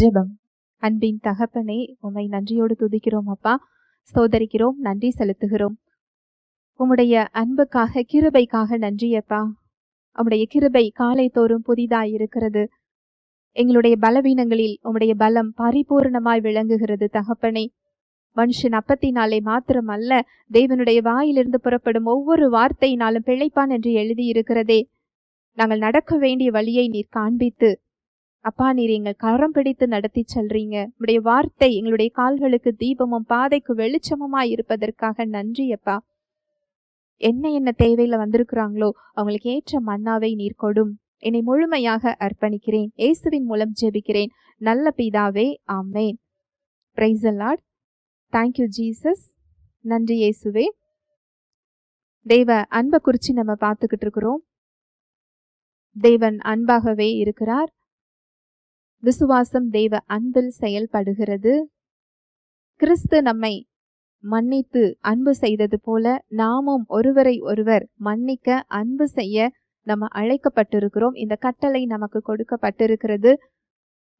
ஜெபம். அன்பின் தகப்பனே உம்மை நன்றியோடு துதிக்கிறோம் அப்பா. சோதரிக்கிறோம் நன்றி செலுத்துகிறோம். உம்முடைய அன்புக்காக கிருபைக்காக நன்றி அப்பா. உம்முடைய கிருபை காலை தோறும் புதிதாய் இருக்கிறது எங்களுடைய பலவீனங்களில் உம்முடைய பலம் பரிபூர்ணமாய் விளங்குகிறது தகப்பனே. மனுஷன் அப்பத்தினாலே மாத்திரம் அல்ல தேவனுடைய வாயிலிருந்து புறப்படும் ஒவ்வொரு வார்த்தையினாலும் பிழைப்பான் என்று எழுதியிருக்கிறதே. நாங்கள் நடக்க வேண்டிய வழியை நீர் காண்பித்து அப்பா நீர் எங்கள் கரம் பிடித்து நடத்தி செல்றீங்க. உடைய வார்த்தை எங்களுடைய கால்களுக்கு தீபமும் பாதைக்கு வெளிச்சமுமாய் இருப்பதற்காக நன்றி அப்பா. என்ன என்ன தேவையில வந்திருக்கிறாங்களோ அவங்களுக்கு ஏற்ற மன்னாவை நீர் கொடும். என்னை முழுமையாக அர்ப்பணிக்கிறேன். இயேசுவின் மூலம் ஜெபிக்கிறேன். நல்ல பிதாவே ஆமேன். Praise lord thank you Jesus நன்றி இயேசுவே. தேவ அன்பை குறித்து நம்ம பார்த்துக்கிட்டு இருக்கிறோம். தேவன் அன்பாகவே இருக்கிறார். விசுவாசம் தெய்வ அன்பில் செயல்படுகிறது. கிறிஸ்து நம்மை மன்னித்து அன்பு செய்தது போல நாமும் ஒருவரை ஒருவர் மன்னிக்க அன்பு செய்ய நம்ம அழைக்கப்பட்டிருக்கிறோம். இந்த கட்டளை நமக்கு கொடுக்கப்பட்டிருக்கிறது.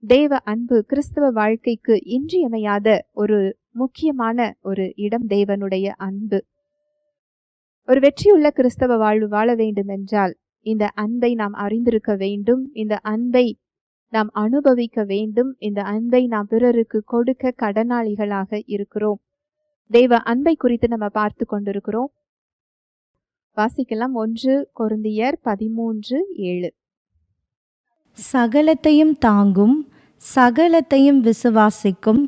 தேவ அன்பு கிறிஸ்தவ வாழ்க்கைக்கு இன்றியமையாத ஒரு முக்கியமான ஒரு இடம் தேவனுடைய அன்பு. ஒரு வெற்றியுள்ள கிறிஸ்தவ வாழ்வு வாழ வேண்டும் என்றால் இந்த அன்பை நாம் அறிந்திருக்க வேண்டும். இந்த அன்பை நாம் அனுபவிக்க வேண்டும். இந்த அன்பை நாம் பிறருக்கு கொடுக்க கடனாளிகளாக இருக்கிறோம். தேவ அன்பை குறித்து நம்ம பார்த்து கொண்டிருக்கிறோம். வாசிக்கலாம் ஒன்று கொருந்தியர் பதிமூன்று ஏழு. சகலத்தையும் தாங்கும் சகலத்தையும் விசுவாசிக்கும்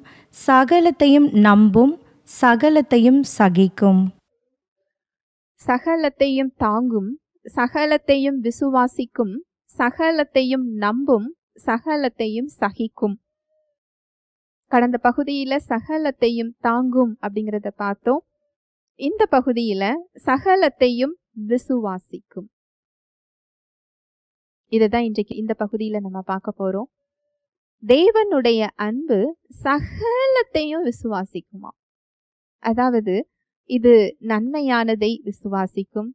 சகலத்தையும் நம்பும் சகலத்தையும் சகிக்கும். சகலத்தையும் தாங்கும் சகலத்தையும் விசுவாசிக்கும் சகலத்தையும் நம்பும் சகலத்தையும் சகிக்கும். கடந்த பகுதியில சகலத்தையும் தாங்கும் அப்படிங்கிறத பார்த்தோம். இந்த பகுதியில சகலத்தையும் விசுவாசிக்கும். இதுதான் இன்றைக்கு இந்த பகுதியில நம்ம பார்க்க போறோம். தேவனுடைய அன்பு சகலத்தையும் விசுவாசிக்குமா? அதாவது இது நன்மையானதை விசுவாசிக்கும்.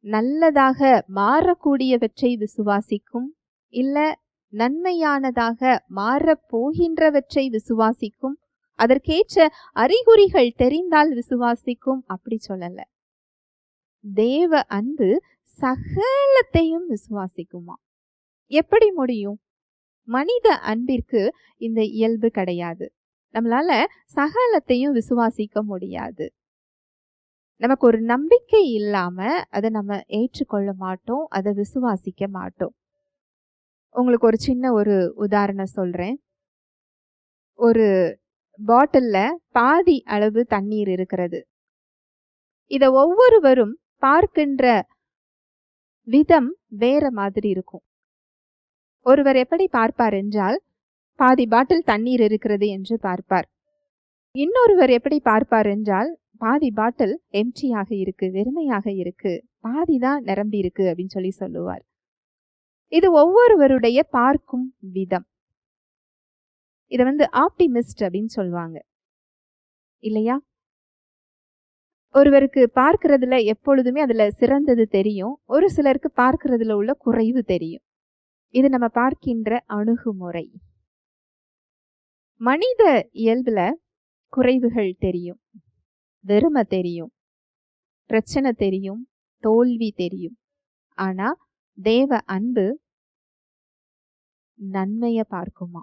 நல்லதாக மாறக்கூடியவற்றை விசுவாசிக்கும். இல்ல நன்மையானதாக மாறப் போகின்றவற்றை விசுவாசிக்கும்? அதற்கேற்ற அறிகுறிகள் தெரிந்தால் விசுவாசிக்கும்? அப்படி சொல்லல. தேவ அன்பு சகலத்தையும் விசுவாசிக்குமா? எப்படி முடியும்? மனித அன்பிற்கு இந்த இயல்பு கிடையாது. நம்மளால சகலத்தையும் விசுவாசிக்க முடியாது. நமக்கு ஒரு நம்பிக்கை இல்லாம அதை நம்ம ஏற்றுக்கொள்ள மாட்டோம் அதை விசுவாசிக்க மாட்டோம். உங்களுக்கு ஒரு சின்ன ஒரு உதாரணம் சொல்கிறேன் ஒரு பாட்டிலில் பாதி அளவு தண்ணீர் இருக்கிறது. இதை ஒவ்வொருவரும் பார்க்கின்ற விதம் வேற மாதிரி இருக்கும். ஒருவர் எப்படி பார்ப்பார் என்றால் பாதி பாட்டில் தண்ணீர் இருக்கிறது என்று பார்ப்பார். இன்னொருவர் எப்படி பார்ப்பார் என்றால் பாதி பாட்டில் எம்டியாக இருக்கு வெறுமையாக இருக்கு பாதி தான் நிரம்பி இருக்கு அப்படின்னு சொல்லி சொல்லுவார். இது ஒவ்வொருவருடைய பார்க்கும் விதம். இதை வந்து ஆப்டிமிஸ்ட் அப்படின்னு சொல்லுவாங்க. இல்லையா? ஒருவருக்கு பார்க்கறதுல எப்பொழுதுமே அதுல சிறந்தது தெரியும். ஒரு சிலருக்கு பார்க்கறதுல உள்ள குறைவு தெரியும். இது நம்ம பார்க்கின்ற அணுகுமுறை. மனித இயல்புல குறைவுகள் தெரியும். வெறுமை தெரியும். பிரச்சனை தெரியும். தோல்வி தெரியும். ஆனா தேவ அன்பு நன்மைய பார்க்குமா?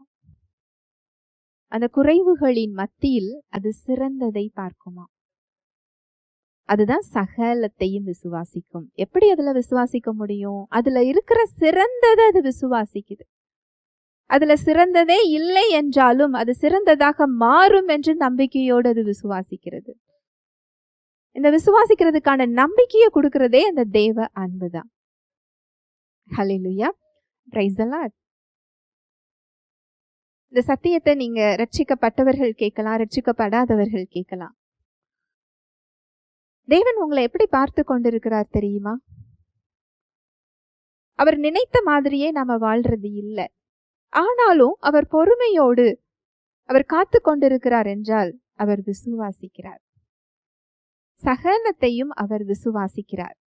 அந்த குறைவுகளின் மத்தியில் அது சிறந்ததை பார்க்குமா? அதுதான் சகலத்தையும் விசுவாசிக்கும். எப்படி அதுல விசுவாசிக்க முடியும்? அதுல இருக்கிற சிறந்ததை அது விசுவாசிக்குது. அதுல சிறந்ததே இல்லை என்றாலும் அது சிறந்ததாக மாறும் என்று நம்பிக்கையோடு அது விசுவாசிக்கிறது. இந்த விசுவாசிக்கிறதுக்கான நம்பிக்கையை கொடுக்கிறதே அந்த தேவ அன்புதான். ஹலிலுயா பிரைஸ் இந்த சத்தியத்தை நீங்க ரட்சிக்கப்பட்டவர்கள் கேட்கலாம் ரட்சிக்கப்படாதவர்கள் கேட்கலாம். தேவன் உங்களை எப்படி பார்த்து கொண்டிருக்கிறார் தெரியுமா? அவர் நினைத்த மாதிரியே நாம வாழ்றது இல்லை. ஆனாலும் அவர் பொறுமையோடு அவர் காத்து கொண்டிருக்கிறார் என்றால் அவர் விசுவாசிக்கிறார். சகனத்தையும் அவர் விசுவாசிக்கிறார்.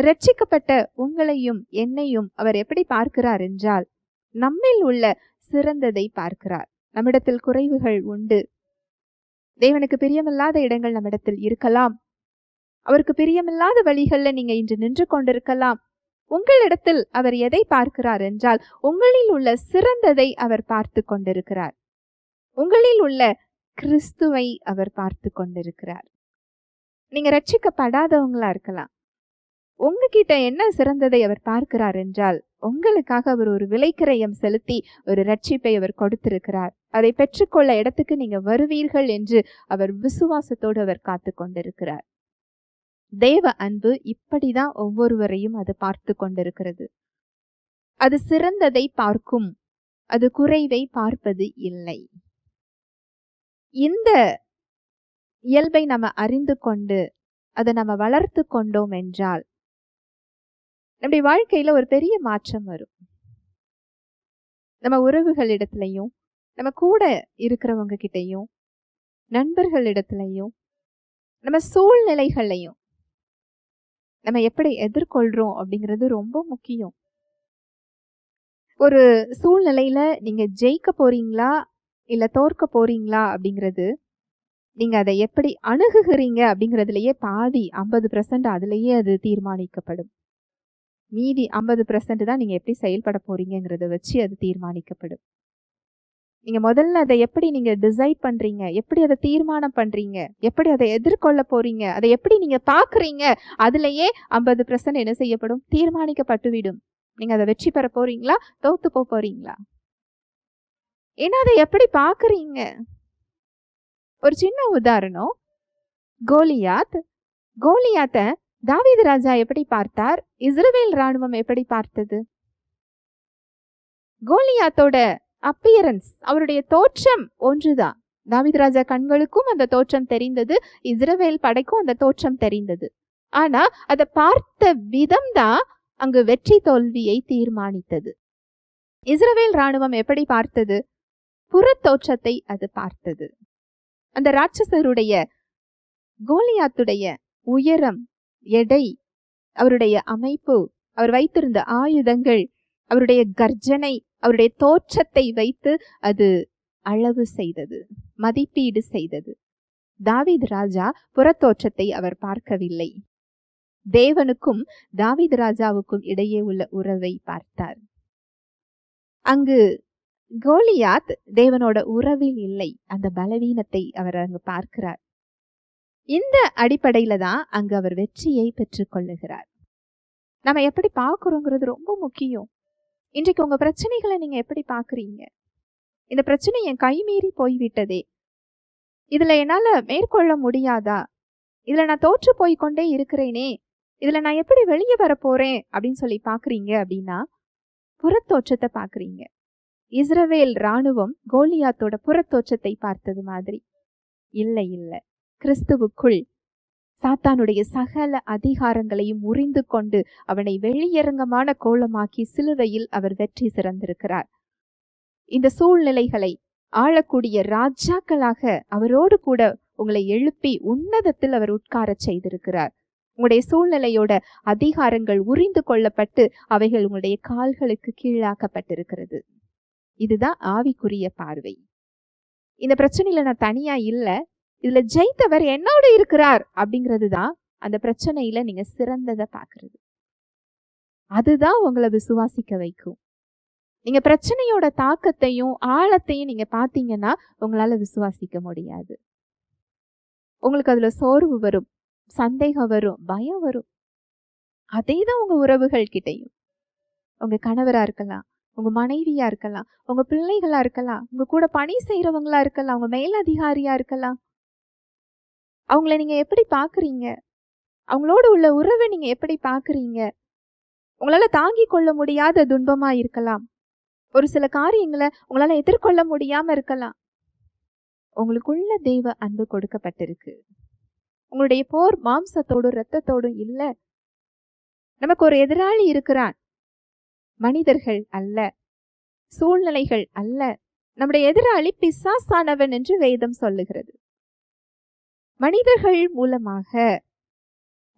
ரட்சிக்கப்பட்ட உங்களையும் என்னையும் அவர் எப்படி பார்க்கிறார் என்றால் நம்மில் உள்ள சிறந்ததை பார்க்கிறார். நம்மிடத்தில் குறைவுகள் உண்டு. தேவனுக்கு பிரியமில்லாத இடங்கள் நம்மிடத்தில் இருக்கலாம். அவருக்கு பிரியமில்லாத வழிகளில் நீங்க இன்று நின்று கொண்டிருக்கலாம். உங்களிடத்தில் அவர் எதை பார்க்கிறார் என்றால் உங்களில் உள்ள சிறந்ததை அவர் பார்த்து கொண்டிருக்கிறார். உங்களில் உள்ள கிறிஸ்துவை அவர் பார்த்து கொண்டிருக்கிறார். நீங்க ரட்சிக்கப்படாதவங்களா இருக்கலாம். உங்ககிட்ட என்ன சிறந்ததை அவர் பார்க்கிறார் என்றால் உங்களுக்காக அவர் ஒரு விலைக்கிரயம் செலுத்தி ஒரு ரட்சிப்பை அவர் கொடுத்திருக்கிறார். அதை பெற்றுக்கொள்ள இடத்துக்கு நீங்க வருவீர்கள் என்று அவர் விசுவாசத்தோடு அவர் காத்து கொண்டிருக்கிறார். தேவ அன்பு இப்படிதான் ஒவ்வொருவரையும் அது பார்த்து கொண்டிருக்கிறது. அது சிறந்ததை பார்க்கும் அது குறைவை பார்ப்பது இல்லை. இந்த இயல்பை நம்ம அறிந்து கொண்டு அதை நம்ம வளர்த்து கொண்டோம் என்றால் நம்முடைய வாழ்க்கையில் ஒரு பெரிய மாற்றம் வரும். நம்ம உறவுகள் இடத்துலையும் நம்ம கூட இருக்கிறவங்க கிட்டயும் நண்பர்களிடத்துலையும் நம்ம சூழ்நிலைகள்லையும் நம்ம எப்படி எதிர்கொள்கிறோம் அப்படிங்கிறது ரொம்ப முக்கியம். ஒரு சூழ்நிலையில் நீங்கள் ஜெயிக்க போகிறீங்களா இல்லை தோற்க போகிறீங்களா அப்படிங்கிறது நீங்கள் அதை எப்படி அணுகுகிறீங்க அப்படிங்கிறதுலையே பாதி ஐம்பது பர்சன்ட் அதுலேயே அது தீர்மானிக்கப்படும். மீதி ஐம்பது பர்சன்ட் தான் நீங்கள் எப்படி செயல்பட போகிறீங்கிறத வச்சு அது தீர்மானிக்கப்படும். நீங்கள் முதல்ல அதை எப்படி நீங்கள் டிசைட் பண்ணுறீங்க எப்படி அதை தீர்மானம் பண்ணுறீங்க எப்படி அதை எதிர்கொள்ள போகிறீங்க அதை எப்படி நீங்கள் பார்க்குறீங்க அதுலேயே ஐம்பது பர்சன்ட் என்ன செய்யப்படும்? தீர்மானிக்கப்பட்டு விடும் அதை வெற்றி பெற போகிறீங்களா தோத்து போக போகிறீங்களா ஏன்னா அதை எப்படி பார்க்குறீங்க ஒரு சின்ன உதாரணம். கோலியாத். கோலியாத்தை தாவீது ராஜா எப்படி பார்த்தார்? இஸ்ரவேல் ராணுவம் எப்படி பார்த்தது? கோலியாத்தோட அப்பியரன்ஸ் அவருடைய தோற்றம் ஒன்றுதான். தாவீது ராஜா கண்களுக்கும் அந்த தோற்றம் தெரிந்தது இஸ்ரவேல் படைக்கும் அந்த தோற்றம் தெரிந்தது. ஆனா அதை பார்த்த விதம் தான் அங்கு வெற்றி தோல்வியை தீர்மானித்தது. இஸ்ரவேல் ராணுவம் எப்படி பார்த்தது? புறத்தோற்றத்தை அது பார்த்தது. அந்த ராட்சசருடைய கோலியாத்துடைய உயரம் எடை அவருடைய அமைப்பு அவர் வைத்திருந்த ஆயுதங்கள் அவருடைய கர்ஜனை அவருடைய தோற்றத்தை வைத்து அது அளவு செய்தது மதிப்பீடு செய்தது. தாவித் ராஜா புறத்தோற்றத்தை அவர் பார்க்கவில்லை. தேவனுக்கும் தாவித் ராஜாவுக்கும் இடையே உள்ள உறவை பார்த்தார். அங்கு கோலியாத் தேவனோட உறவில் இல்லை அந்த பலவீனத்தை அவர் அங்கு பார்க்கிறார். இந்த அடிப்படையில தான் அங்கு அவர் வெற்றியை பெற்றுக்கொள்ளுகிறார் நம்ம எப்படி பார்க்குறோங்கிறது ரொம்ப முக்கியம். இன்றைக்கு உங்க பிரச்சனைகளை நீங்க எப்படி பார்க்குறீங்க? இந்த பிரச்சனை என் கை மீறி போய்விட்டதே. இதுல என்னால மேற்கொள்ள முடியாதா? இதுல நான் தோற்று போய் கொண்டே இருக்கிறேனே. இதுல நான் எப்படி வெளியே வர போறேன்? அப்படின்னு சொல்லி பாக்குறீங்க அப்படின்னா புறத்தோற்றத்தை பாக்குறீங்க இஸ்ரவேல் ராணுவம் கோலியாத்தோட புறத்தோற்றத்தை பார்த்தது மாதிரி. இல்லை இல்லை. கிறிஸ்துவுக்குள் சாத்தானுடைய சகல அதிகாரங்களையும் உறிந்து கொண்டு அவனை வெளியரங்கமான கோலமாக்கி சிலுவையில் அவர் வெற்றி சிறந்திருக்கிறார். இந்த சூழ்நிலைகளை ஆளக்கூடிய ராஜாக்களாக அவரோடு கூட உங்களை எழுப்பி உன்னதத்தில் அவர் உட்காரச் செய்திருக்கிறார். உங்களுடைய சூழ்நிலையோட அதிகாரங்கள் உறிந்து கொள்ளப்பட்டு அவைகள் உங்களுடைய கால்களுக்கு கீழாக்கப்பட்டிருக்கிறது. இதுதான் ஆவிக்குரிய பார்வை. இந்த பிரச்சனையில நான் தனியா இல்ல. இதுல ஜெயித்தவர் என்னோட இருக்கிறார் அப்படிங்கிறது தான் அந்த பிரச்சனையில நீங்க சிறந்ததை பாக்குறது அதுதான் உங்களை விசுவாசிக்க வைக்கும். நீங்க பிரச்சனையோட தாக்கத்தையும் ஆழத்தையும் நீங்க பாத்தீங்கன்னா உங்களால விசுவாசிக்க முடியாது. உங்களுக்கு அதுல சோர்வு வரும் சந்தேகம் வரும் பயம் வரும். அதே தான் உங்க உறவுகள் கிட்டையும். உங்க கணவரா இருக்கலாம் உங்க மனைவியா இருக்கலாம் உங்க பிள்ளைகளா இருக்கலாம் உங்க கூட பணி செய்யறவங்களா இருக்கலாம் உங்க மேலதிகாரியா இருக்கலாம். அவங்கள நீங்கள் எப்படி பார்க்குறீங்க அவங்களோட உள்ள உறவை நீங்கள் எப்படி பார்க்குறீங்க உங்களால் தாங்கி கொள்ள முடியாத துன்பமாக இருக்கலாம். ஒரு சில காரியங்களை உங்களால் எதிர்கொள்ள முடியாமல் இருக்கலாம். உங்களுக்குள்ள தெய்வ அன்பு கொடுக்கப்பட்டிருக்கு. உங்களுடைய போர் மாம்சத்தோடும் ரத்தத்தோடும் இல்லை. நமக்கு ஒரு எதிராளி இருக்கிறான். மனிதர்கள் அல்ல. சூழ்நிலைகள் அல்ல. நம்முடைய எதிராளி பிசாசானவன் என்று வேதம் சொல்லுகிறது. மனிதர்கள் மூலமாக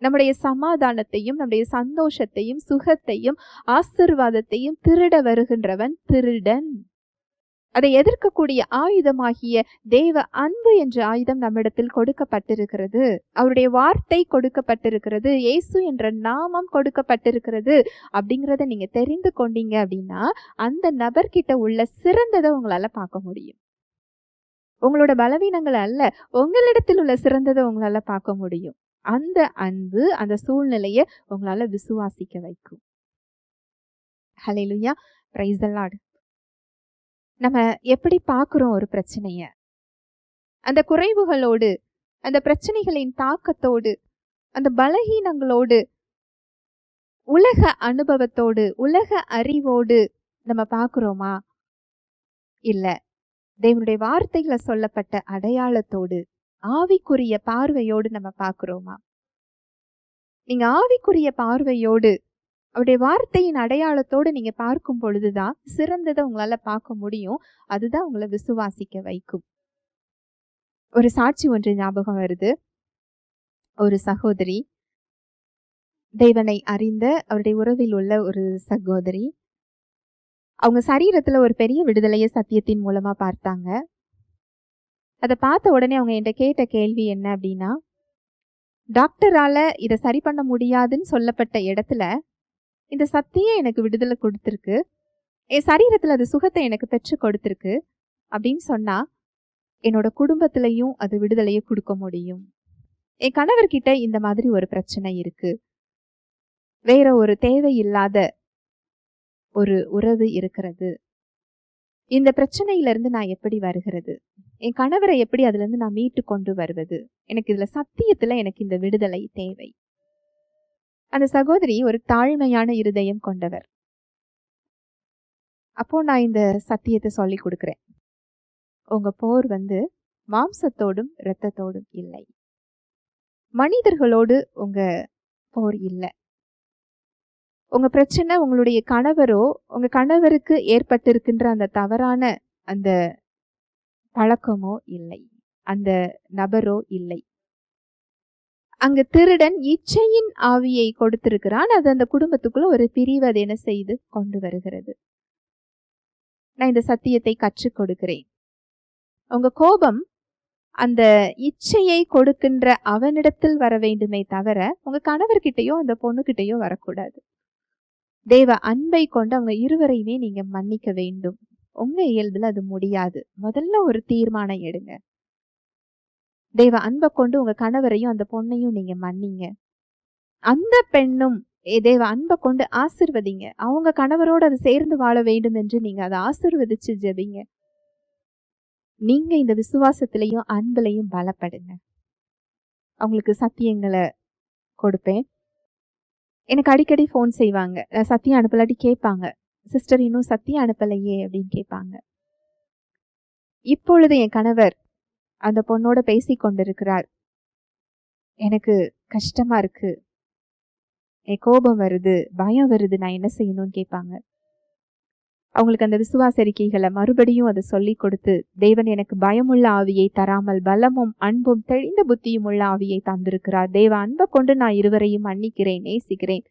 நம்முடைய சமாதானத்தையும் நம்முடைய சந்தோஷத்தையும் சுகத்தையும் ஆசிர்வாதத்தையும் திருட வருகின்றவன் திருடன். அதை எதிர்க்கக்கூடிய ஆயுதமாகிய தேவ அன்பு என்ற ஆயுதம் நம்மிடத்தில் கொடுக்கப்பட்டிருக்கிறது. அவருடைய வார்த்தை கொடுக்கப்பட்டிருக்கிறது. இயேசு என்ற நாமம் கொடுக்கப்பட்டிருக்கிறது அப்படிங்கிறத நீங்க தெரிந்து கொண்டீங்க அப்படின்னா அந்த நபர்கிட்ட உள்ள சிறந்ததை உங்களால பார்க்க முடியும். உங்களோட பலவீனங்கள் அல்ல உங்களிடத்தில் உள்ள சிறந்ததை உங்களால் பார்க்க முடியும். அந்த அன்பு அந்த சூழ்நிலையை உங்களால் விசுவாசிக்க வைக்கும். ஹலே லுயா ப்ரைஸ் lord. நம்ம எப்படி பார்க்குறோம் ஒரு பிரச்சனையை? அந்த குறைவுகளோடு அந்த பிரச்சனைகளின் தாக்கத்தோடு அந்த பலகீனங்களோடு உலக அனுபவத்தோடு உலக அறிவோடு நம்ம பார்க்குறோமா? இல்லை. தேவனுடைய வார்த்தைகளை சொல்லப்பட்ட அடையாளத்தோடு ஆவிக்குரிய பார்வையோடு நம்ம பார்க்குறோமா? நீங்க ஆவிக்குரிய பார்வையோடு அவருடைய வார்த்தையின் அடையாளத்தோடு நீங்க பார்க்கும் பொழுதுதான் சிறந்ததை உங்களால பார்க்க முடியும். அதுதான் உங்களை விசுவாசிக்க வைக்கும். ஒரு சாட்சி ஒன்று ஞாபகம் வருது. ஒரு சகோதரி தேவனை அறிந்த அவருடைய உறவில் உள்ள ஒரு சகோதரி அவங்க சரீரத்தில் ஒரு பெரிய விடுதலையை சத்தியத்தின் மூலமாக பார்த்தாங்க. அதை பார்த்த உடனே அவங்க என்கிட்ட கேட்ட கேள்வி என்ன அப்படின்னா டாக்டரால் இதை சரி பண்ண முடியாதுன்னு சொல்லப்பட்ட இடத்துல இந்த சத்தியம் எனக்கு விடுதலை கொடுத்துருக்கு. என் சரீரத்தில் அது சுகத்தை எனக்கு பெற்று கொடுத்துருக்கு அப்படின்னு சொன்னால் என்னோட குடும்பத்திலையும் அது விடுதலையை கொடுக்க முடியும். என் கணவர்கிட்ட இந்த மாதிரி ஒரு பிரச்சனை இருக்குது வேற ஒரு தேவையில்லாத ஒரு உறவு இருக்கிறது. இந்த பிரச்சனையிலிருந்து நான் எப்படி வருகிறது? என் கணவரை எப்படி அதுலேருந்து நான் மீட்டு கொண்டு வருவது? எனக்கு இதில் சத்தியத்தில் எனக்கு இந்த விடுதலை தேவை. அந்த சகோதரி ஒரு தாழ்மையான இருதயம் கொண்டவர். அப்போ நான் இந்த சத்தியத்தை சொல்லி கொடுக்குறேன். உங்க போர் வந்து மாம்சத்தோடும் இரத்தத்தோடும் இல்லை. மனிதர்களோடு உங்க போர் இல்லை. உங்கள் பிரச்சனை உங்களுடைய கணவரோ உங்கள் கணவருக்கு ஏற்பட்டிருக்கின்ற அந்த தவறான அந்த பழக்கமோ இல்லை. அந்த நபரோ இல்லை. அங்கு திருடன் இச்சையின் ஆவியை கொடுத்திருக்கிறான். அது அந்த குடும்பத்துக்குள்ள ஒரு பிரிவு அது என்ன செய்து கொண்டு வருகிறது. நான் இந்த சத்தியத்தை கற்றுக் கொடுக்கிறேன். உங்க கோபம் அந்த இச்சையை கொடுக்கின்ற அவனிடத்தில் வர வேண்டுமே தவிர உங்க கணவர்கிட்டயோ அந்த பொண்ணுகிட்டயோ வரக்கூடாது. தேவ அன்பை கொண்டு அவங்க இருவரையுமே நீங்க மன்னிக்க வேண்டும். உங்க இயல்புல அது முடியாது. முதல்ல ஒரு தீர்மானம் எடுங்க. தேவ அன்பை கொண்டு உங்க கணவரையும் அந்த பொண்ணையும் நீங்க மன்னிங்க. அந்த பெண்ணும் தேவ அன்பை கொண்டு ஆசிர்வதிங்க. அவங்க கணவரோடு அது சேர்ந்து வாழ வேண்டும் என்று நீங்க அதை ஆசிர்வதிச்சு ஜெபிங்க. நீங்க இந்த விசுவாசத்திலையும் அன்புலையும் பலப்படுங்க. அவங்களுக்கு சத்தியங்களை கொடுப்பேன். எனக்கு அடிக்கடி ஃபோன் செய்வாங்க. சத்தியம் அனுப்பலாட்டி கேட்பாங்க. சிஸ்டர் இன்னும் சத்தியம் அனுப்பலையே அப்படின்னு கேட்பாங்க. இப்பொழுது என் கணவர் அந்த பொண்ணோட பேசி கொண்டிருக்கிறார். எனக்கு கஷ்டமா இருக்கு. என் கோபம் வருது பயம் வருது நான் என்ன செய்யணும்னு கேட்பாங்க. அவங்களுக்கு அந்த விசுவாச அறிக்கைகளை மறுபடியும் அதை சொல்லி கொடுத்து தேவன் எனக்கு பயமுள்ள ஆவியை தராமல் பலமும் அன்பும் தெளிந்த புத்தியும் உள்ள ஆவியை தந்திருக்கிறார். தேவ அன்பை கொண்டு நான் இருவரையும் மன்னிக்கிறேன் நேசிக்கிறேன்.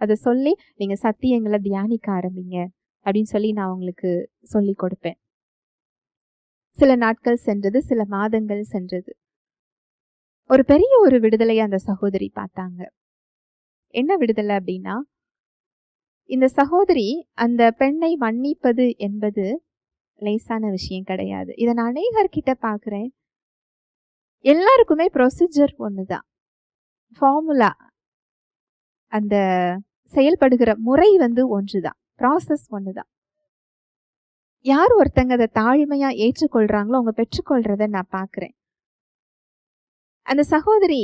அதை சொல்லி நீங்க சத்தியங்களை தியானிக்க ஆரம்பிங்க. அப்படின்னு சொல்லி நான் உங்களுக்கு சொல்லி கொடுப்பேன். சில நாட்கள் சென்றது சில மாதங்கள் சென்றது. ஒரு பெரிய ஒரு விடுதலையை அந்த சகோதரி பார்த்தாங்க. என்ன விடுதலை அப்படின்னா இந்த சகோதரி அந்த பெண்ணை மன்னிப்பது என்பது லேசான விஷயம் கிடையாது. இதை நான் அநேகர்கிட்ட பார்க்குறேன். எல்லாருக்குமே ப்ரொசீஜர் தான் ஃபார்முலா அந்த செயல்படுகிற முறை வந்து ஒன்று தான் ப்ராசஸ் ஒன்று தான் யார் ஒருத்தங்க அதை தாழ்மையாக ஏற்றுக்கொள்கிறாங்களோ அவங்க பெற்றுக்கொள்கிறத நான் பார்க்குறேன். அந்த சகோதரி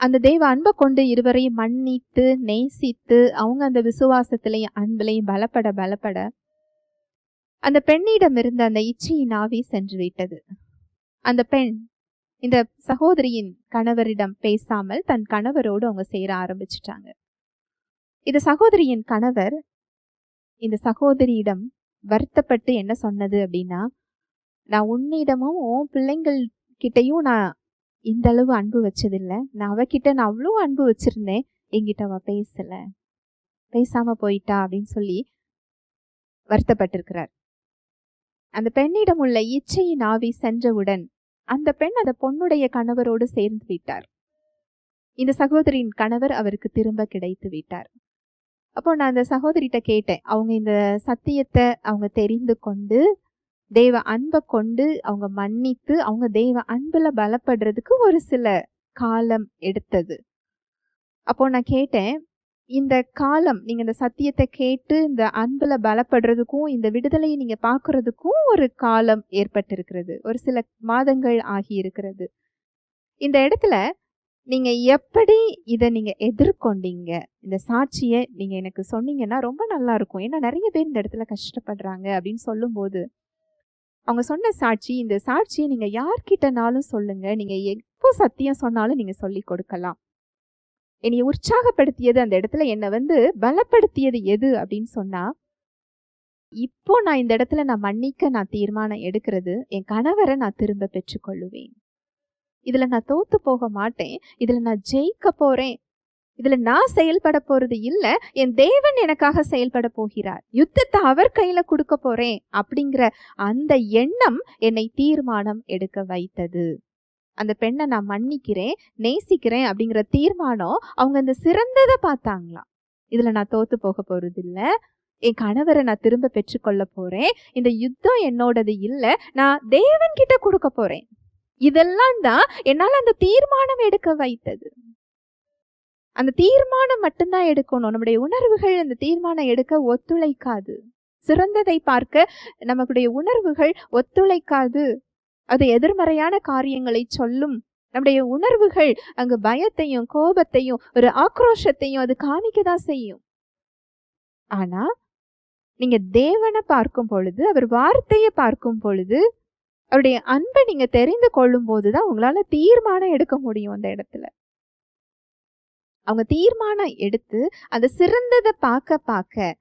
அந்த தெய்வ அன்பை கொண்டு இருவரையும் மன்னித்து நேசித்து அவங்க அந்த விசுவாசத்திலையும் அன்பிலையும் பலப்பட பலப்பட அந்த பெண்ணிடம் இருந்த அந்த இச்சையின் ஆவி சென்று விட்டது. அந்த பெண் இந்த சகோதரியின் கணவரிடம் பேசாமல் தன் கணவரோடு அவங்க சேர ஆரம்பிச்சிட்டாங்க. இந்த சகோதரியின் கணவர் இந்த சகோதரியிடம் வருத்தப்பட்டு என்ன சொன்னது அப்படின்னா நான் உன்னிடமும் உன் பிள்ளைங்கள் கிட்டையும் நான் இந்த அளவு அன்பு வச்சதில்லை. நான் அவகிட்ட நான் அவ்வளோ அன்பு வச்சுருந்தேன். என்கிட்ட அவள் பேசலை. பேசாமல் போயிட்டா அப்படின்னு சொல்லி வருத்தப்பட்டிருக்கிறார். அந்த பெண்ணிடம் உள்ள இச்சையின் ஆவி சென்றவுடன் அந்த பெண் அந்த பொண்ணுடைய கணவரோடு சேர்ந்து விட்டார். இந்த சகோதரியின் கணவர் அவருக்கு திரும்ப கிடைத்து விட்டார். அப்போ நான் அந்த சகோதரிகிட்ட கேட்டேன். அவங்க இந்த சத்தியத்தை அவங்க தெரிந்து கொண்டு தேவ அன்பை கொண்டு அவங்க மன்னித்து அவங்க தெய்வ அன்புல பலப்படுறதுக்கு ஒரு சில காலம் எடுத்தது. அப்போ நான் கேட்டேன் இந்த காலம் நீங்க இந்த சத்தியத்தை கேட்டு இந்த அன்புல பலப்படுறதுக்கும் இந்த விடுதலையை நீங்க பாக்குறதுக்கும் ஒரு காலம் ஏற்பட்டிருக்கிறது. ஒரு சில மாதங்கள் ஆகி இருக்கிறது. இந்த இடத்துல நீங்க எப்படி இதை நீங்க எதிர்கொண்டீங்க? இந்த சாட்சியை நீங்க எனக்கு சொன்னீங்கன்னா ரொம்ப நல்லா இருக்கும். ஏன்னா நிறைய பேர் இந்த இடத்துல கஷ்டப்படுறாங்க அப்படின்னு சொல்லும்போது அவங்க சொன்ன சாட்சி இந்த சாட்சியை நீங்கள் யார்கிட்டனாலும் சொல்லுங்கள் நீங்கள் எப்போ சத்தியம் சொன்னாலும் நீங்கள் சொல்லி கொடுக்கலாம். என்னை உற்சாகப்படுத்தியது அந்த இடத்துல என்னை வந்து பலப்படுத்தியது எது அப்படின்னு சொன்னால் இப்போ நான் இந்த இடத்துல நான் மன்னிக்க நான் தீர்மானம் எடுக்கிறது என் கணவரை நான் திரும்ப பெற்றுக்கொள்ளுவேன். இதில் நான் தோத்து போக மாட்டேன். இதில் நான் ஜெயிக்க போகிறேன் இதுல நான் செயல்பட போறது இல்ல என் தேவன் எனக்காக செயல்பட போகிறார். யுத்தத்தை அவர் கையில கொடுக்க போறேன் அப்படிங்கிற அந்த எண்ணம் என்னை தீர்மானம் எடுக்க வைத்தது. அந்த பெண்ணை நான் மன்னிக்கிறேன் நேசிக்கிறேன் அப்படிங்கிற தீர்மானம் அவங்க இந்த சிறந்ததை பார்த்தாங்களாம். இதுல நான் தோத்து போக போறது இல்ல என் கணவரை நான் திரும்ப பெற்றுக்கொள்ள போறேன். இந்த யுத்தம் என்னோடது இல்ல. நான் தேவன் கிட்ட கொடுக்க போறேன். இதெல்லாம் தான் என்னால் அந்த தீர்மானம் எடுக்க வைத்தது. அந்த தீர்மானம் மட்டும்தான் எடுக்கணும். நம்முடைய உணர்வுகள் அந்த தீர்மானம் எடுக்க ஒத்துழைக்காது. சிறந்ததை பார்க்க நமக்குடைய உணர்வுகள் ஒத்துழைக்காது. அது எதிர்மறையான காரியங்களை சொல்லும். நம்முடைய உணர்வுகள் அங்கு பயத்தையும் கோபத்தையும் ஒரு ஆக்ரோஷத்தையும் அது காமிக்க தான் செய்யும். ஆனா நீங்க தேவனை பார்க்கும் பொழுது அவர் வார்த்தையை பார்க்கும் பொழுது அவருடைய அன்பை நீங்க தெரிந்து கொள்ளும் போதுதான் உங்களால தீர்மானம் எடுக்க முடியும் அந்த இடத்துல. அவங்க தீர்மானம் எடுத்து அந்த சிறந்ததை பார்க்க பார்க்க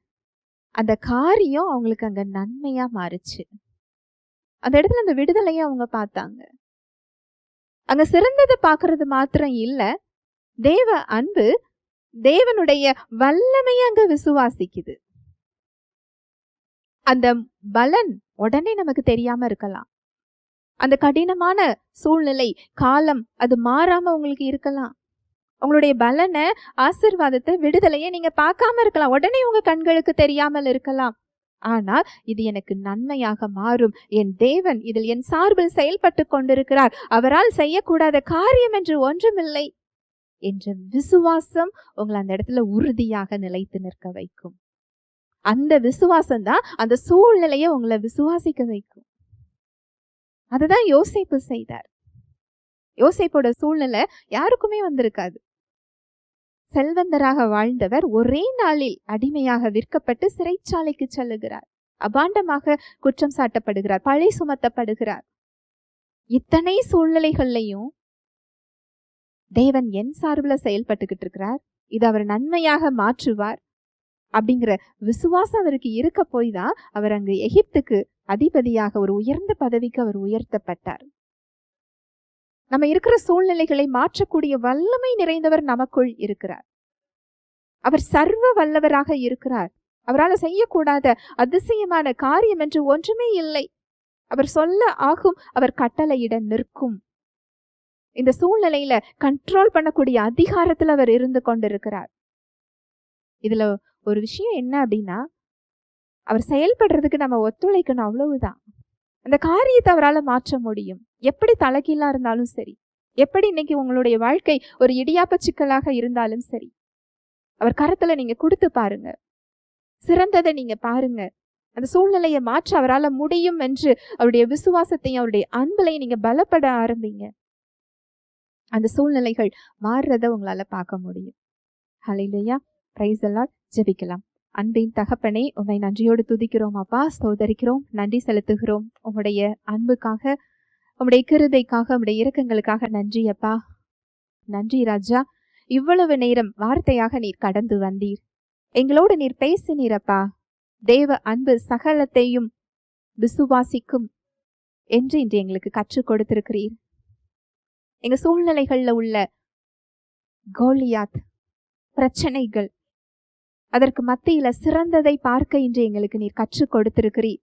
அந்த காரியம் அவங்களுக்கு அங்க நன்மையாக மாறுச்சு. அந்த இடத்துல அந்த விடுதலையை அவங்க பார்த்தாங்க. அங்க சிறந்ததை பார்க்கறது மாத்திரம் இல்லை தேவ அன்பு தேவனுடைய வல்லமையை அங்க விசுவாசிக்குது. அந்த பலன் உடனே நமக்கு தெரியாம இருக்கலாம். அந்த கடினமான சூழ்நிலை காலம் அது மாறாம உங்களுக்கு இருக்கலாம். உங்களுடைய பலனை ஆசிர்வாதத்தை விடுதலையை நீங்க பார்க்காம இருக்கலாம். உடனே உங்க கண்களுக்கு தெரியாமல் இருக்கலாம். ஆனால் இது எனக்கு நன்மையாக மாறும். என் தேவன் இதில் என் சார்பில் செயல்பட்டு கொண்டிருக்கிறார். அவரால் செய்யக்கூடாத காரியம் என்று ஒன்றுமில்லை என்ற விசுவாசம் உங்களை அந்த இடத்துல உறுதியாக நிலைத்து நிற்க வைக்கும். அந்த விசுவாசம் தான் அந்த சூழ்நிலையை உங்களை விசுவாசிக்க வைக்கும். அதுதான் யோசிப்பு செய்தார். யோசிப்போட சூழ்நிலை யாருக்குமே வந்திருக்காது. செல்வந்தராக வாழ்ந்தவர் ஒரே நாளில் அடிமையாக விற்கப்பட்டு சிறைச்சாலைக்கு செல்லுகிறார். அபாண்டமாக குற்றம் சாட்டப்படுகிறார் பழை சுமத்தப்படுகிறார். இத்தனை சூழ்நிலைகள்லையும் தேவன் என் சார்பில் செயல்பட்டுக்கிட்டு இருக்கிறார். இது அவர் நன்மையாக மாற்றுவார் அப்படிங்கிற விசுவாசம் அவருக்கு இருக்க போய் தான் அவர் அங்கு எகிப்துக்கு அதிபதியாக ஒரு உயர்ந்த பதவிக்கு அவர் உயர்த்தப்பட்டார். நம்ம இருக்கிற சூழ்நிலைகளை மாற்றக்கூடிய வல்லமை நிறைந்தவர் நமக்குள் இருக்கிறார். அவர் சர்வ வல்லவராக இருக்கிறார். அவரால் செய்யக்கூடாத அதிசயமான காரியம் என்று ஒன்றுமே இல்லை. அவர் சொல்ல ஆகும் அவர் கட்டளையிட நிற்கும். இந்த சூழ்நிலையில கண்ட்ரோல் பண்ணக்கூடிய அதிகாரத்துல அவர் இருந்து கொண்டிருக்கிறார். இதுல ஒரு விஷயம் என்ன அப்படின்னா அவர் செயல்படுறதுக்கு நம்ம ஒத்துழைக்கணும் அவ்வளவுதான். அந்த காரியத்தை அவரால் மாற்ற முடியும். எப்படி தலைகீழாக இருந்தாலும் சரி. எப்படி இன்னைக்கு உங்களுடைய வாழ்க்கை ஒரு இடியாப்ப சிக்கலாக இருந்தாலும் சரி. அவர் கரத்தில் நீங்கள் கொடுத்து பாருங்க. சிறந்ததை நீங்கள் பாருங்க. அந்த சூழ்நிலையை மாற்ற அவரால் முடியும் என்று அவருடைய விசுவாசத்தையும் அவருடைய அன்பலையும் நீங்கள் பலப்பட ஆரம்பிங்க. அந்த சூழ்நிலைகள் மாறுறத உங்களால் பார்க்க முடியும். ஹலையிலையா பிரைஸ் எல்லாம் ஜெபிக்கலாம். அன்பின் தகப்பனே உம்மை நன்றியோடு துதிக்கிறோம் அப்பா சோதரிக்கிறோம் நன்றி செலுத்துகிறோம். உம்முடைய அன்புக்காக உம்முடைய கிருதைக்காக உம்முடைய இரக்கங்களுக்காக நன்றி அப்பா. நன்றி ராஜா. இவ்வளவு நேரம் வார்த்தையாக நீர் கடந்து வந்தீர். எங்களோடு நீர் பேசினீர் அப்பா. தேவ அன்பு சகலத்தையும் விசுவாசிக்கும் என்று இன்று எங்களுக்கு கற்றுக் கொடுத்திருக்கிறீர். எங்க சூழ்நிலைகளில் உள்ள கோலியாத் பிரச்சனைகள் அதற்கு மத்தியில சிறந்ததை பார்க்க இன்று எங்களுக்கு நீர் கற்றுக் கொடுத்திருக்கிறீர்.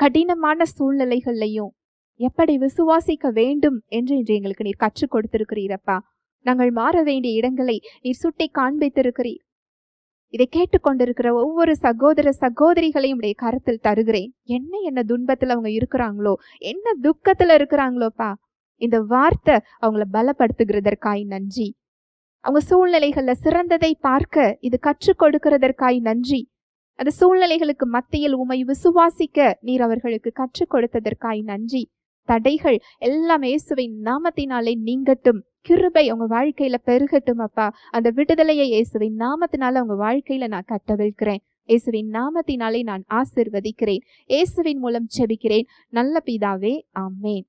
கடினமான சூழ்நிலைகள்லையும் எப்படி விசுவாசிக்க வேண்டும் என்று இன்று எங்களுக்கு நீர் கற்றுக் கொடுத்திருக்கிறீரப்பா நாங்கள் மாற வேண்டிய இடங்களை நீர் சுட்டி காண்பித்திருக்கிறீர். இதை கேட்டுக்கொண்டிருக்கிற ஒவ்வொரு சகோதர சகோதரிகளையும் உடைய கருத்தில் தருகிறேன். என்ன என்ன துன்பத்தில் அவங்க இருக்கிறாங்களோ என்ன துக்கத்தில் இருக்கிறாங்களோப்பா. இந்த வார்த்தை அவங்கள பலப்படுத்துகிறதற்காய் நன்றி. அவங்க சூழ்நிலைகளில் சிறந்ததை பார்க்க இது கற்றுக் கொடுக்கிறதற்காய் நன்றி. அந்த சூழ்நிலைகளுக்கு மத்தியில் உமை விசுவாசிக்க நீர் அவர்களுக்கு கற்றுக் கொடுத்ததற்காய் நன்றி. தடைகள் எல்லாம் இயேசுவின் நாமத்தினாலே நீங்கட்டும். கிருபை உங்க வாழ்க்கையில பெருகட்டும் அப்பா. அந்த விடுதலையை இயேசுவின் நாமத்தினால உங்க வாழ்க்கையில நான் கட்டவிழ்கிறேன் இயேசுவின் நாமத்தினாலே நான் ஆசிர்வதிக்கிறேன். இயேசுவின் மூலம் செபிக்கிறேன் நல்ல பிதாவே ஆமேன்.